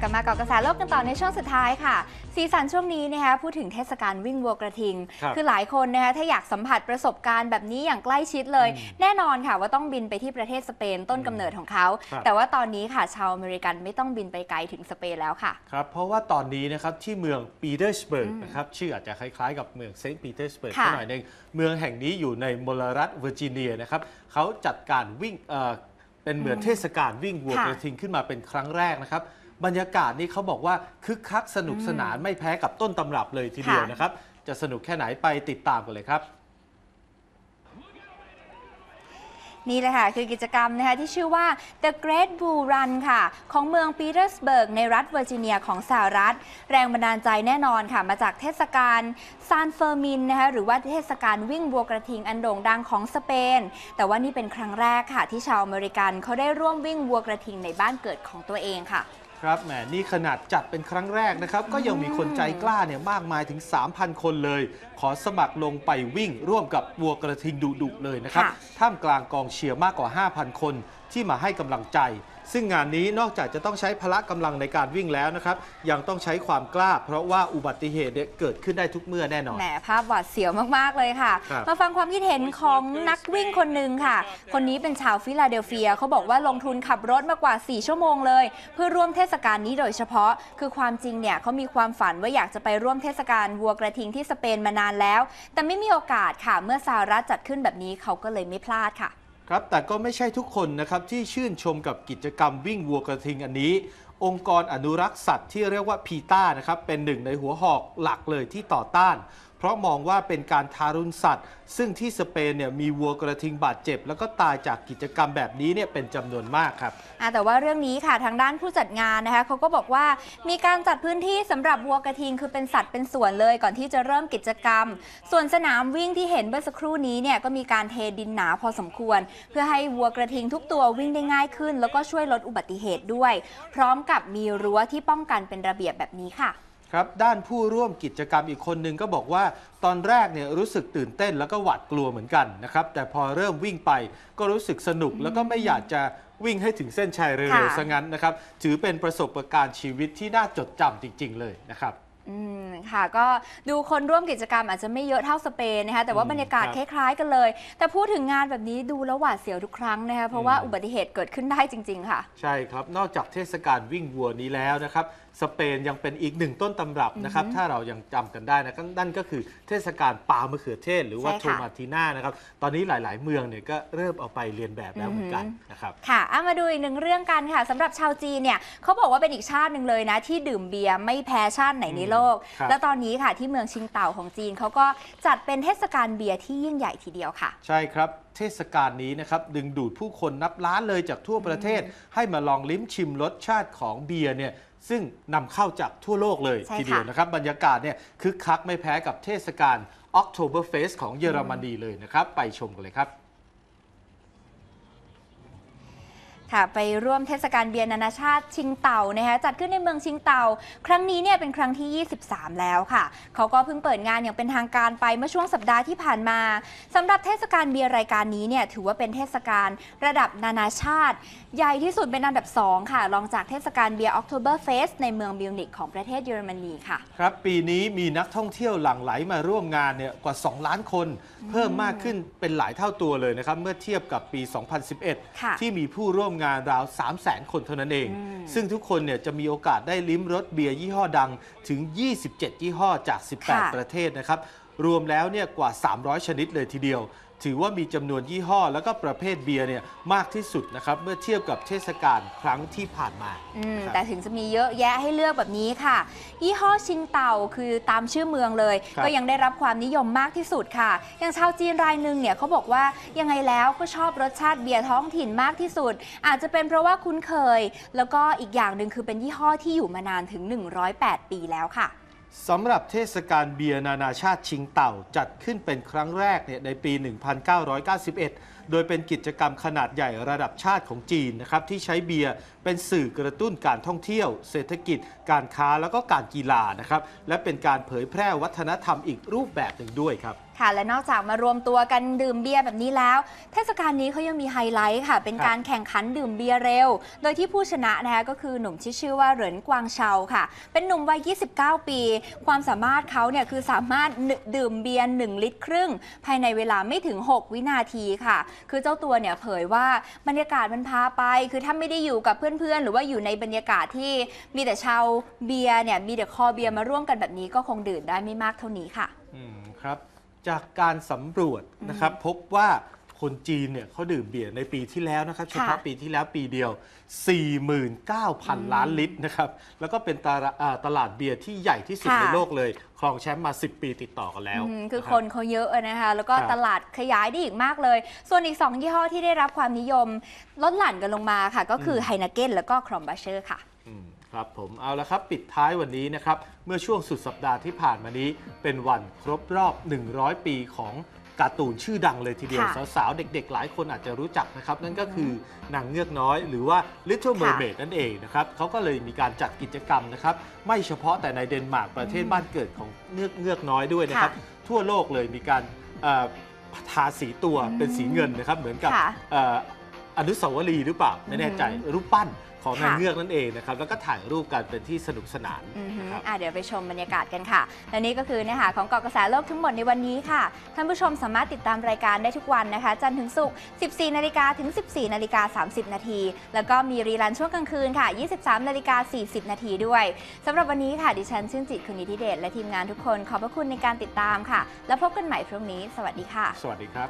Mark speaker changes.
Speaker 1: กลับมาเกาะกระแสโลกกันต่อในช่วงสุดท้ายค่ะ สีสันช่วงนี้นะคะพูดถึงเทศกาลวิ่งวัวกระทิง
Speaker 2: ครับ
Speaker 1: อหลายคนนะคะถ้าอยากสัมผัสประสบการณ์แบบนี้อย่างใกล้ชิดเลย
Speaker 2: อืม
Speaker 1: แน่นอนค่ะว่าต้องบินไปที่ประเทศสเปนต้นกำเนิดของเขา
Speaker 2: ครับ
Speaker 1: แต่ว่าตอนนี้ค่ะชาวอเมริกันไม่ต้องบินไปไกลถึงสเปนแล้วค่ะ
Speaker 2: ครับเพราะว่าตอนนี้นะครับที่เมืองปีเตอร์สเบิร์ก
Speaker 1: อืม
Speaker 2: นะครับชื่ออาจจะคล้ายๆกับเมืองเซนต์ปีเตอร์สเบิร์ก
Speaker 1: ค่ะ
Speaker 2: หน่อยหนึงเมืองแห่งนี้อยู่ในมลรัฐเวอร์จิเนียนะครับเขาจัดการวิ่งเอ่อเป็นเหมือนเทศกาลวิ่งวัว
Speaker 1: ค่ะ
Speaker 2: กระทิงขึ้นมาเป็นครั้งแรกนะครับ บรรยากาศนี่เขาบอกว่าคึกคักสนุกสนานไม่แพ้กับต้นตำรับเลยทีเดียว
Speaker 1: ค่ะ
Speaker 2: นะครับ จะสนุกแค่ไหนไปติดตามกันเลยครับ
Speaker 1: นี่เลยค่ะ คือกิจกรรมนะคะที่ชื่อว่า The Great Bull Run ค่ะ ของเมืองปีเตอร์สเบิร์กในรัฐเวอร์จิเนียของสหรัฐ แรงบันดาลใจแน่นอนค่ะ มาจากเทศกาลซานเฟอร์มินนะคะหรือว่าเทศกาลวิ่งวัวกระทิงอันโด่งดังของสเปน แต่ว่านี่เป็นครั้งแรกค่ะ ที่ชาวอเมริกันเขาได้ร่วมวิ่งวัวกระทิงในบ้านเกิดของตัวเองค่ะ
Speaker 2: ครับแหมนี่ขนาดจัดเป็นครั้งแรกนะครับ ก็ยังมีคนใจกล้าเนี่ยมากมายถึง 3,000 คนเลย ขอสมัครลงไปวิ่งร่วมกับวัวกระทิงดุๆเลยนะครับ
Speaker 1: ค่ะ
Speaker 2: ท่ามกลางกองเชียร์มากกว่า 5,000 คน ที่มาให้กำลังใจ ซึ่งงานนี้นอกจากจะต้องใช้พละกำลังในการวิ่งแล้วนะครับ ยังต้องใช้ความกล้า เพราะว่าอุบัติเหตุเนี่ยเกิดขึ้นได้ทุกเมื่อแน่นอน
Speaker 1: แหมภาพหวาดเสียวมากๆเลยค่ะ
Speaker 2: ครับ
Speaker 1: มาฟังความคิดเห็นของนักวิ่งคนหนึ่งค่ะ คนนี้เป็นชาวฟิลาเดลเฟียเขาบอกว่าลงทุนขับรถมากว่า 4 ชั่วโมงเลย เพื่อร่วมเทศกาลนี้โดยเฉพาะ คือความจริงเนี่ยเขามีความฝันว่าอยากจะไปร่วมเทศกาลวัวกระทิงที่สเปนมานานแล้ว แต่ไม่มีโอกาสค่ะเมื่อสหรัฐจัดขึ้นแบบนี้เขาก็เลยไม่พลาดค่ะ
Speaker 2: ครับแต่ก็ไม่ใช่ทุกคนนะครับที่ชื่นชมกับกิจกรรมวิ่งวัวกระทิงอันนี้ องค์กรอนุรักษ์สัตว์ที่เรียกว่าพีตานะครับเป็นหนึ่งในหัวหอกหลักเลยที่ต่อต้าน เพราะมองว่าเป็นการทารุณสัตว์ ซึ่งที่สเปนเนี่ยมีวัวกระทิงบาดเจ็บ แล้วก็ตายจากกิจกรรมแบบนี้เนี่ยเป็นจำนวนมากครับ
Speaker 1: แต่ว่าเรื่องนี้ค่ะทางด้านผู้จัดงานนะคะเขาก็บอกว่ามีการจัดพื้นที่สำหรับวัวกระทิงคือเป็นสัตว์เป็นส่วนเลยก่อนที่จะเริ่มกิจกรรม ส่วนสนามวิ่งที่เห็นเมื่อสักครู่นี้เนี่ยก็มีการเทดินหนาพอสมควร เพื่อให้วัวกระทิงทุกตัววิ่งได้ง่ายขึ้น แล้วก็ช่วยลดอุบัติเหตุด้วย พร้อมกับมีรั้วที่ป้องกันเป็นระเบียบแบบนี้ค่ะ
Speaker 2: ครับด้านผู้ร่วมกิจกรรมอีกคนหนึ่งก็บอกว่า ตอนแรกเนี่ยรู้สึกตื่นเต้นแล้วก็หวาดกลัวเหมือนกันนะครับแต่พอเริ่มวิ่งไปก็รู้สึกสนุกแล้วก็ไม่อยากจะวิ่งให้ถึงเส้นชัยเร็ว
Speaker 1: ค่ะ
Speaker 2: ๆซะงั้นนะครับ ถือเป็นประสบการณ์ชีวิตที่น่าจดจำจริง ๆ เลยนะครับ
Speaker 1: อืม ค่ะ ก็ดูคนร่วมกิจกรรมอาจจะไม่เยอะเท่าสเปนนะคะแต่ว่า
Speaker 2: อืม
Speaker 1: บรรยากาศ
Speaker 2: ค
Speaker 1: ครับล้ายๆกันเลย แต่พูดถึงงานแบบนี้ดูแล้วหวาดเสียวทุกครั้งนะคะเพราะว่า
Speaker 2: อืม
Speaker 1: อุบัติเหตุเกิดขึ้นได้จริง ๆ ค่ะ
Speaker 2: ใช่ครับ นอกจากเทศกาลวิ่งวัวนี้แล้วนะครับสเปนยังเป็นอีกหนึ่งต้นตำรับนะครับถ้าเรายังจำกันได้นะนั่นก็คือเทศกาลปลามะเขือเทศ หรือว่า
Speaker 1: ใช่
Speaker 2: โท
Speaker 1: ค่ะ
Speaker 2: มาติน่านะครับตอนนี้หลาย ๆ เมืองเนี่ยก็เริ่มเอาไปเรียนแบบแล้วเหมือนกันนะครับ
Speaker 1: ค่ะเอามาดูอีกหนึ่งเรื่องกันค่ะสำหรับชาวจีนเนี่ยเขาบอกว่าเป็นอีกชาติหนึ่งเลยนะ ที่ดื่มเบียร์ไม่แพ้ชาติไหนในโลก
Speaker 2: ครับ
Speaker 1: และตอนนี้ค่ะที่เมืองชิงเต่าของจีนเขาก็จัดเป็นเทศกาลเบียร์ที่ยิ่งใหญ่ทีเดียวค่ะ
Speaker 2: ใช่ครับเทศกาลนี้นะครับดึงดูดผู้คนนับล้านเลยจากทั่วประเทศ ให้มาลองลิ้มชิมรสชาติของเบียร์เนี่ยซึ่งนำเข้าจากทั่วโลกเลย
Speaker 1: ใช่ค่ะ
Speaker 2: ทีเดียวนะครับบรรยากาศเนี่ยคึกคักไม่แพ้กับเทศกาล Oktoberfest ของเยอรมนีเลยนะครับ ไปชมกันเลยครับ
Speaker 1: ค่ะไปร่วมเทศกาลเบียร์นานาชาติชิงเต่านะคะจัดขึ้นในเมืองชิงเต่า ครั้งนี้เนี่ยเป็นครั้งที่ 23 แล้วค่ะ เขาก็เพิ่งเปิดงานอย่างเป็นทางการไปเมื่อช่วงสัปดาห์ที่ผ่านมาสำหรับเทศกาลเบียร์รายการนี้เนี่ยถือว่าเป็นเทศกาลระดับนานาชาติ ใหญ่ที่สุดเป็นอันดับ 2 ค่ะรองจากเทศกาลเบียร์ Oktoberfest ในเมืองมิวนิกของประเทศเยอรมนีค่ะ
Speaker 2: ครับปีนี้มีนักท่องเที่ยวหลั่งไหลมาร่วมงานเนี่ยกว่า 2 ล้านคน เพิ่มมากขึ้นเป็นหลายเท่าตัวเลยนะครับเมื่อเทียบกับปี
Speaker 1: ค่ะ
Speaker 2: 2011 ที่มีผู้ร่วมงานราว 3 0 0 0 0 0 คนเท่านั้นเอง
Speaker 1: อืม
Speaker 2: ซึ่งทุกคนเนี่ยจะมีโอกาสได้ลิ้มรสเบียร์ยี่ห้อดังถึง 27 ยี่ห้อจาก 18 ประเทศนะครับ รวมแล้วเนี่ยกว่า 300 ชนิดเลยทีเดียว ถือว่ามีจำนวนยี่ห้อ แล้วก็ประเภทเบียร์เนี่ยมากที่สุดนะครับ เมื่อเทียบกับเทศกาลครั้งที่ผ่านมา
Speaker 1: อืม
Speaker 2: ครับ
Speaker 1: แต่ถึงจะมีเยอะแยะให้เลือกแบบนี้ค่ะ ยี่ห้อชิงเต่าคือตามชื่อเมืองเลย
Speaker 2: ครับ
Speaker 1: ก็ยังได้รับความนิยมมากที่สุดค่ะ อย่างชาวจีนรายหนึ่งเนี่ยเขาบอกว่ายังไงแล้วก็ชอบรสชาติเบียร์ท้องถิ่นมากที่สุด อาจจะเป็นเพราะว่าคุ้นเคย แล้วก็อีกอย่างหนึ่งคือเป็นยี่ห้อที่อยู่มานานถึง 108 ปีแล้วค่ะ
Speaker 2: สำหรับเทศกาลเบียร์นานาชาติชิงเต่าจัดขึ้นเป็นครั้งแรกเนี่ยในปี 1991 โดยเป็นกิจกรรมขนาดใหญ่ระดับชาติของจีนนะครับที่ใช้เบียร์เป็นสื่อกระตุ้นการท่องเที่ยว เศรษฐกิจ การค้าแล้วก็การกีฬานะครับและเป็นการเผยแพร่วัฒนธรรมอีกรูปแบบหนึ่งด้วยครับ
Speaker 1: ค่ะและนอกจากมารวมตัวกันดื่มเบียร์แบบนี้แล้ว เทศกาลนี้เขายังมีไฮไลท์ค่ะ เป็นการแข่งขันดื่มเบียร์เร็ว โดยที่ผู้ชนะนะคะก็คือหนุ่มที่ชื่อว่าเหรินกวางเชาค่ะ เป็นหนุ่มวัย 29 ปี ความสามารถเขาเนี่ยคือสามารถดื่มเบียร์1ลิตรครึ่ง ภายในเวลาไม่ถึง 6 วินาทีค่ะคือเจ้าตัวเนี่ยเผยว่าบรรยากาศมันพาไป คือถ้าไม่ได้อยู่กับเพื่อนๆ หรือว่าอยู่ในบรรยากาศที่มีแต่ชาวเบียร์เนี่ยมีแต่คอเบียร์มาร่วมกันแบบนี้ก็คงดื่มได้ไม่มากเท่านี้ค่ะ
Speaker 2: อืมครับ จากการสำรวจนะครับพบว่า คนจีนเนี่ยเขาดื่มเบียร์ในปีที่แล้วนะครับเฉพาะปีที่แล้วปีเดียว 49,000 ล้านลิตรนะครับแล้วก็เป็นตลาดอ่าตลาดเบียร์ที่ใหญ่ที่สุด
Speaker 1: ค่ะ
Speaker 2: ในโลกเลย ครองแชมป์มา 10 ปีติดต่อกันแล้ว
Speaker 1: อืมคือ
Speaker 2: นะ
Speaker 1: ครับนเขาเยอะอะนะคะแล้วก็
Speaker 2: ครับ
Speaker 1: ตลาดขยายได้อีกมากเลย ส่วนอีก 2 ยี่ห้อที่ได้รับความนิยมลดหลั่นกันลงมาค่ะ ก็คือไฮนาเก้นแล้วก็ครอมบัชเชอร์ค่ะ
Speaker 2: อืมครับผมเอาละครับ ปิดท้ายวันนี้นะครับ เมื่อช่วงสุดสัปดาห์ที่ผ่านมานี้ เป็นวันครบรอบ 100 ปีของ การ์ตูนชื่อดังเลยทีเดียว
Speaker 1: ค่ะ
Speaker 2: สาวๆ เด็กๆ หลายคนอาจจะรู้จักนะครับ นั่นก็คือนางเงือกน้อย หรือว่า Little
Speaker 1: ค่ะ
Speaker 2: Mermaid นั่นเองนะครับเขาก็เลยมีการจัดกิจกรรมนะครับ ไม่เฉพาะแต่ในเดนมาร์กประเทศบ้านเกิดของเงือกเงือกน้อยด้วยนะครับ ทั่วโลกเลยมีการเอ่อทาสีตัว
Speaker 1: อืม
Speaker 2: เป็นสีเงินนะครับ เหมือนกับ
Speaker 1: ค่ะ
Speaker 2: เอ่ออนุสาวรีย์หรือเปล่าไม่แน่ใจ
Speaker 1: อืม
Speaker 2: รูปปั้น ของนาง
Speaker 1: ค่ะ
Speaker 2: เงือกนั่นเองนะครับ แล้วก็ถ่ายรูปกันเป็นที่สนุกสนาน
Speaker 1: อือฮึ
Speaker 2: นะครับ
Speaker 1: อะเดี๋ยวไปชมบรรยากาศกันค่ะ และนี่ก็คือเนื้อหาของเกาะกระแสโลกทั้งหมดในวันนี้ค่ะ ท่านผู้ชมสามารถติดตามรายการได้ทุกวันนะคะ จันทร์ถึงศุกร์ 14 นาฬิกาถึง 14 นาฬิกา 30 นาที แล้วก็มีรีลันช่วงกลางคืนค่ะ 23 นาฬิกา 40 นาทีด้วย สำหรับวันนี้ค่ะ ดิฉันชื่นจิตคุณนิติเดชและทีมงานทุกคน ขอบพระคุณในการติดตามค่ะ แล้วพบกันใหม่พรุ่งนี้ สวัสดีค่ะ
Speaker 2: สวัสดีครับ